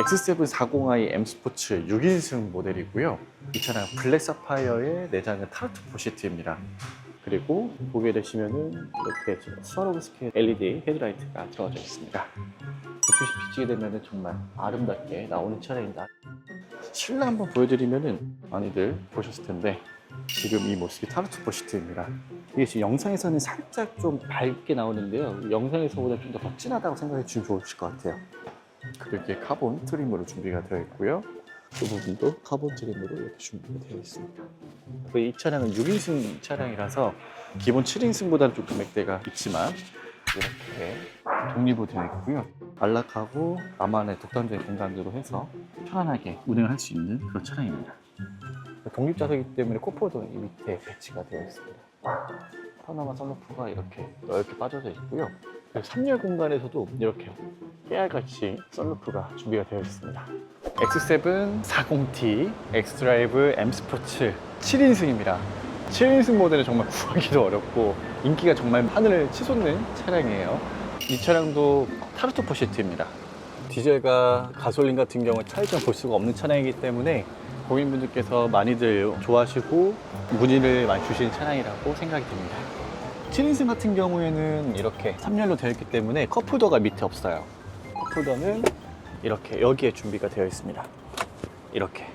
X740i M 스포츠 6인승 모델이고요. 이 차량 블랙 사파이어의 내장은 타르트 포시트입니다. 그리고 보게 되시면은 이렇게 스와로브 스케일 LED 헤드라이트가 들어져 있습니다. 불빛이 비치게 되면은 정말 아름답게 나오는 차량입니다. 실내 한번 보여드리면은 많이들 보셨을 텐데 지금 이 모습이 타르트 포시트입니다. 이게 지금 영상에서는 살짝 좀 밝게 나오는데요. 영상에서보다 좀더더 진하다고 생각해 주시면 좋으실 것 같아요. 그렇게 카본 트림으로 준비가 되어 있고요. 이 부분도 카본 트림으로 이렇게 준비가 되어 있습니다. 그이 차량은 6인승 차량이라서 기본 7인승보다는 좀 금액대가 있지만 이렇게 독립으로 되어 있고요. 안락하고 나만의 독단적인 공간으로 해서 편안하게 운행을 할수 있는 그런 차량입니다. 독립 좌석이기 때문에 코폴도 이 밑에 배치가 되어 있습니다. 파노라마 선루프가 이렇게 넓게 빠져져 있고요. 그리고 3열 공간에서도 이렇게 깨알같이 썬루프가 준비가 되어 있습니다. X7 40T 엑스드라이브 M 스포츠 7인승입니다. 7인승 모델은 정말 구하기도 어렵고 인기가 정말 하늘을 치솟는 차량이에요. 이 차량도 타르토 포시트입니다. 디젤과 가솔린 같은 경우 차이점 볼 수가 없는 차량이기 때문에 고객분들께서 많이들 좋아하시고 문의를 많이 주시는 차량이라고 생각이 듭니다. 7인승 같은 경우에는 이렇게 3열로 되어 있기 때문에 컵홀더가 밑에 없어요. 컵홀더는 이렇게 여기에 준비가 되어 있습니다. 이렇게